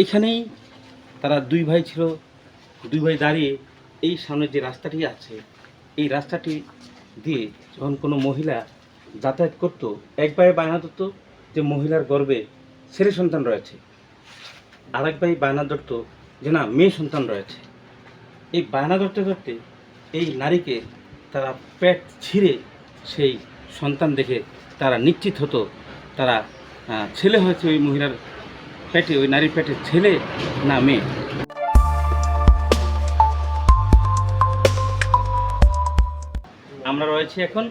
এইখানেই তারা দুই ভাই ছিল, দুই ভাই দাঁড়িয়ে এই সামনে যে রাস্তাটি আছে, এই রাস্তাটি দিয়ে যখন কোনো মহিলা যাতায়াত করতো, এক ভাই বায়না ধরত যে মহিলার গর্ভে ছেলে সন্তান রয়েছে। আরেক ভাই বায়না ধরত যে না, মেয়ে সন্তান রয়েছে। এই বায়না ধরতে ধরতে এই নারীকে তারা পেট ছিঁড়ে সেই সন্তান দেখে তারা নিশ্চিত হতো, তারা ছেলে হয়েছে ওই মহিলার পেটে, ওই নারীর পেটে ছেলে না মেয়ে? আমরা রয়েছি এখন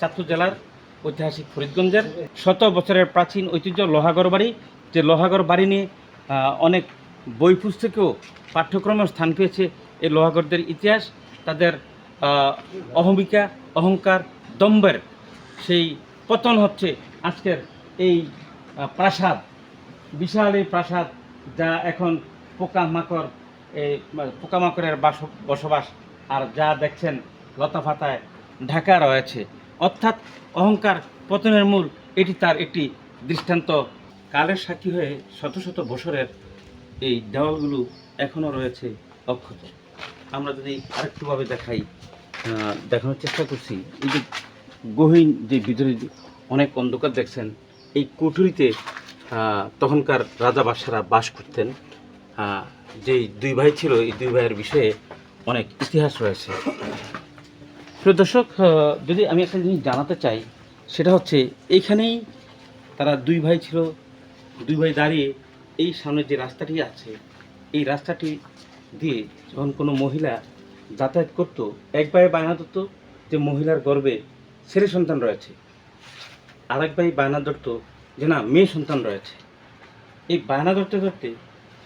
চাঁদপুর জেলার ঐতিহাসিক ফরিদগঞ্জের। শত বছরের প্রাচীন ঐতিহ্য লোহাগড় বাড়ি। যে লোহাগড় বাড়ি নিয়ে অনেক বই পুস্তকেও পাঠ্যক্রমে স্থান পেয়েছে এই লোহাগড়দের ইতিহাস। তাদের অহমিকা, অহংকার দম্বের সেই পতন হচ্ছে আজকের এই প্রাসাদ। বিশাল এই প্রাসাদ যা এখন পোকামাকড় এই পোকামাকড়ের বাস বসবাস। আর যা দেখছেন লতাপাতায় ঢাকা রয়েছে। অর্থাৎ অহংকার পতনের মূল এটি তার একটি দৃষ্টান্ত। কালের সাক্ষী হয়ে শত শত বছরের এই দেওয়ালগুলো এখনও রয়েছে অক্ষত। আমরা যদি আরেকটুভাবে দেখাই দেখানোর চেষ্টা করছি। এই যে গহীন যে ভিতরে অনেক অন্ধকার দেখছেন, এই কুঠুরিতে তখনকার রাজা বাদশারা বাস করতেন। যেই দুই ভাই ছিল, এই দুই ভাইয়ের বিষয়ে অনেক ইতিহাস রয়েছে। প্রিয় দর্শক যদি আমি একটা জিনিস জানাতে চাই, সেটা হচ্ছে এইখানেই তারা দুই ভাই ছিল, দুই ভাই দাঁড়িয়ে এই সামনে যে রাস্তাটি আছে, এই রাস্তাটি দিয়ে যখন কোনো মহিলা যাতায়াত করতো, এক ভাই বায়না ধরত যে মহিলার গর্ভে ছেলে সন্তান রয়েছে। আরেক ভাই বায়না ধরত যে না, মেয়ে সন্তান রয়েছে। এই বায়না ধরতে ধরতে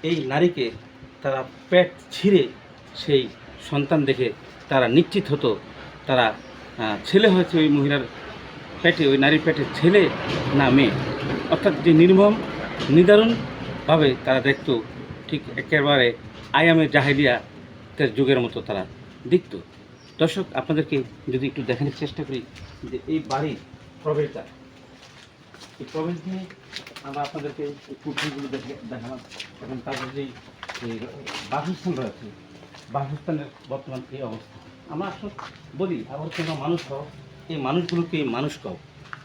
এই নারীকে তারা পেট ছিঁড়ে সেই সন্তান দেখে তারা নিশ্চিত হতো। তারা ছেলে হয়েছে ওই মহিলার পেটে, ওই নারীর পেটে ছেলে না মেয়ে। অর্থাৎ যে নির্মম, নিদারুণভাবে তারা দেখতো, ঠিক একেবারে আয়ামে জাহেলিয়াতের যুগের মতো তারা দেখতো। দর্শক, আপনাদেরকে যদি একটু দেখানোর চেষ্টা করি যে এই বাড়ির প্রবেশদ্বার এই প্রবেশ দিয়ে আমরা আপনাদেরকে এই কুঠিগুলো দেখে দেখালাম। এবং তাদের যেই বাসস্থান রয়েছে, বাসস্থানের বর্তমান এই অবস্থা। আমরা আসলে বলি, আবার মানুষ হও, এই মানুষগুলোকে মানুষ কও।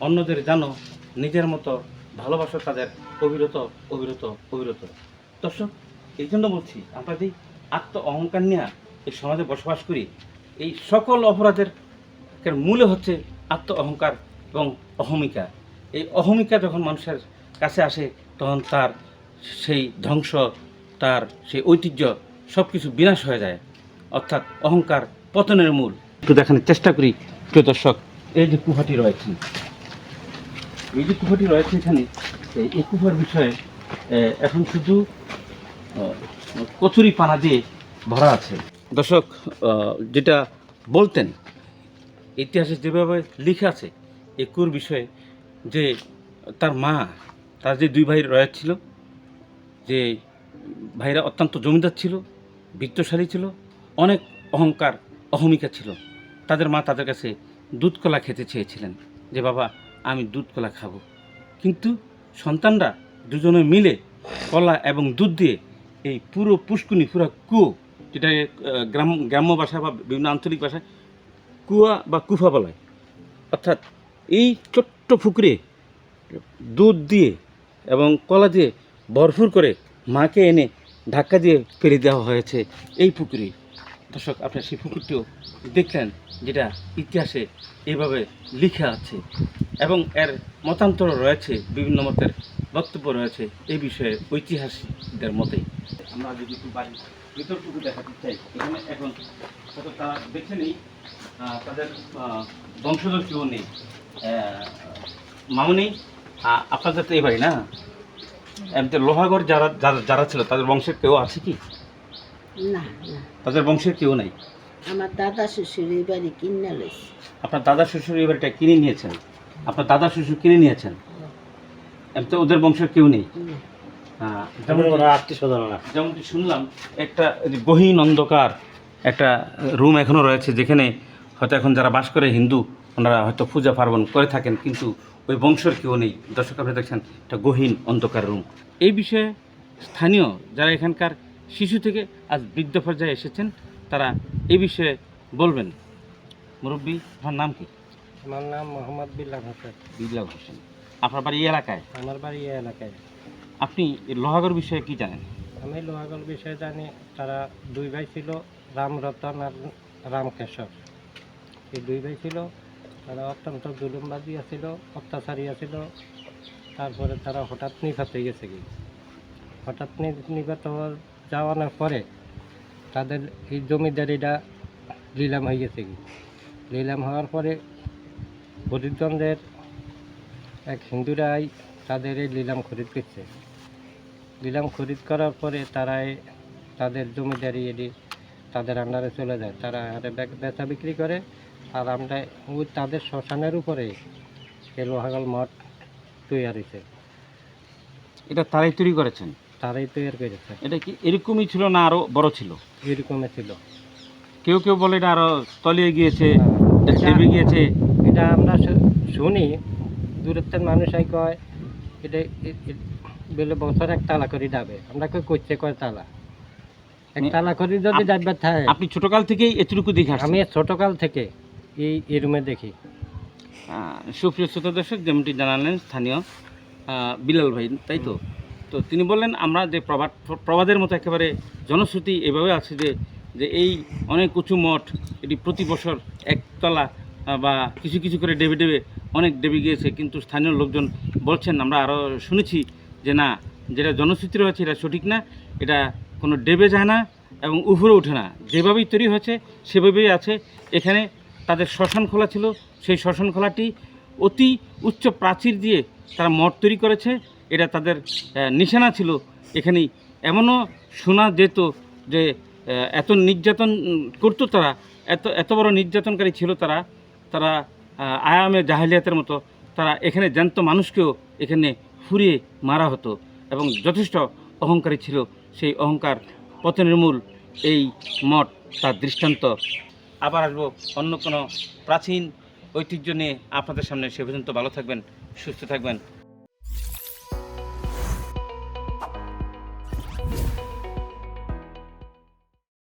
অন্যদের জানো নিজের মতো ভালোবাসো তাদের অবিরত অবিরত অবিরত। দর্শক, এই জন্য বলছি, আমরা যেই আত্ম অহংকার নিয়ে এই সমাজে বসবাস করি, এই সকল অপরাধের মূলে হচ্ছে আত্ম অহংকার এবং অহমিকা। এই অহমিকা যখন মানুষের কাছে আসে, তখন তার সেই ধ্বংস, তার সেই ঐতিহ্য সব কিছু বিনাশ হয়ে যায়। অর্থাৎ অহংকার পতনের মূল। একটু দেখানোর চেষ্টা করি, প্রিয় দর্শক, এই যে কুহাটি রয়েছে। এই যে কুহাটি রয়েছে এখানে, এই- কুহার বিষয়ে এখন শুধু কচুরি পানা দিয়ে ভরা আছে। দর্শক যেটা বলতেন, ইতিহাসে যেভাবে লিখে আছে এই কুর বিষয়ে যে তার মা, তার যে দুই ভাই রয়েছিল যে ভাইরা অত্যন্ত জমিদার ছিল, বৃত্তশালী ছিল, অনেক অহংকার অহমিকা ছিল। তাদের মা তাদের কাছে দুধ কলা খেতে চেয়েছিলেন যে, বাবা, আমি দুধ কলা খাব। কিন্তু সন্তানরা দুজনে মিলে কলা এবং দুধ দিয়ে এই পুরো পুষ্কুনি, পুরো কুয়ো যেটা গ্রাম, গ্রাম্য ভাষা বা বিভিন্ন আঞ্চলিক ভাষায় কুয়া বা কুফা বলা, অর্থাৎ এই ছোট্ট পুকুরে দুধ দিয়ে এবং কলা দিয়ে ভরপুর করে মাকে এনে ধাক্কা দিয়ে ফেলে দেওয়া হয়েছে এই পুকুরে। দর্শক, আপনার সেই পুকুরটিও দেখলেন যেটা ইতিহাসে এভাবে লিখা আছে এবং এর মতান্তর রয়েছে, বিভিন্ন মতের বক্তব্য রয়েছে এই বিষয়ে ঐতিহাসিকদের মতেই আমরা যদি একটু বাড়ি ভিতরটুকু দেখাতে চাই, এখানে এখন তারা দেখে নেই তাদের বংশধর কেউ নেই। মামুনি আপনাদের তো এই বাড়ি না এমনি লোহাগড় যারা যারা যারা ছিল তাদের বংশের কেউ আছে কি? না না। তাদের বংশের কেউ নাই? আমার দাদা শ্বশুর এই বাড়ি কিনা লইছে। আপনার দাদা শ্বশুর এই বাড়িটা কিনে নিয়েছেন? আপনার দাদা শ্বশুর কিনে নিয়েছেন? এমনি ওদের বংশের কেউ নেই। আহ, যেমন আত্মীয় যেমনটি শুনলাম একটা গহীন অন্ধকার একটা রুম এখনও রয়েছে যেখানে হয়তো এখন যারা বাস করে হিন্দু ওনারা হয়তো পূজা পার্বণ করে থাকেন কিন্তু ওই বংশের কেউ নেই। দর্শক আপনি দেখছেন একটা গহীন অন্ধকার রুম। এই বিষয়ে স্থানীয় যারা এখানকার শিশু থেকে আজ বৃদ্ধ পর্যায়ে এসেছেন তারা এই বিষয়ে বলবেন। মুরব্বী আপনার নাম কি? আমার নাম মোহাম্মদ বিল্লাল হোসেন। বিল্লাল হোসেন। আপনার বাড়ি এই এলাকায়? আমার বাড়ি এই এলাকায়। আপনি এই লোহাগড় বিষয়ে কি জানেন? আমি লোহাগল বিষয়ে জানি তারা দুই ভাই ছিল রামরতন আর রামকেশর। এই দুই ভাই ছিল তারা অত্যন্ত জুলুমবাদী আছিল, অত্যাচারী আছিল। তারপরে তারা হঠাৎ হয়ে গেছে কি হঠাৎ নি- নিপাত হওয়ার যাওয়ানোর পরে তাদের এই জমিদারিটা লিলাম হয়ে গেছে কি লিলাম হওয়ার পরে ফরিদগঞ্জের এক হিন্দুরাই তাদের এই লিলাম খরিদ করছে। নিলাম খরিদ করার পরে তারা এ- তাদের জমিদারি এটি তাদের আন্ডারে চলে যায়। তারা বেচা বিক্রি করে আর আমরা ওই তাদের শ্মশানের উপরে এই লোহাগল মঠ তৈরি হয়েছে। এটা তারাই তৈরি করেছেন? তারাই তৈরি করেছে। এটা কি এরকমই ছিল না আরও বড় ছিল? এরকমই ছিল। কেউ কেউ বলে এটা আরও তলিয়ে গিয়েছে এটা- গিয়েছে। এটা আমরা শুনি দূরত্বের মানুষ আই কয় এটা বলে বছর এক তালা করে যাবে আমরা কই করছে কয় তালা? এক মানে তালা করে যদি আপ- যাবে থাকে আপনি ছোটকাল থেকেই এতটুকু দেখে আমি ছোটকাল থেকে। এই এই রুমে দেখি। সুপ্রিয় শ্রোতা দর্শক যেমনটি জানালেন স্থানীয় বিলাল ভাই তাই তো? তো তিনি বললেন আমরা যে প্রবাদ প্রবাদের মতো একেবারে জনশ্রুতি এভাবে আছে যে যে এই অনেক উঁচু মঠ এটি প্রতি বছর একতলা বা কিছু কিছু করে ডেবে ডেবে অনেক ডেবে গিয়েছে কিন্তু স্থানীয় লোকজন বলছেন আমরা আরও শুনেছি যে না যেটা জনশ্রুতি রয়েছে এটা সঠিক না এটা কোনো ডেবে যায় না এবং উপরে ওঠে না। যেভাবেই তৈরি হয়েছে সেভাবেই আছে। এখানে তাদের শ্মশান খোলা ছিল। সেই শ্মশান খোলাটি অতি উচ্চ প্রাচীর দিয়ে তারা মঠ তৈরি করেছে। এটা তাদের নিশানা ছিল। এখানেই এমনও শোনা যেত যে এত নির্যাতন করতো তারা, এত এত বড় নির্যাতনকারী ছিল তারা তারা আয়ামে জাহেলিয়াতের মতো, তারা এখানে জ্যান্ত মানুষকেও এখানে ফুরিয়ে মারা হতো এবং যথেষ্ট অহংকারী ছিল। সেই অহংকার পতনের মূল এই মঠ, তার দৃষ্টান্ত। আবার আসব অন্য কোনো প্রাচীন ঐতিহ্য নিয়ে আপনাদের সামনে সে পর্যন্ত ভালো থাকবেন, সুস্থ থাকবেন।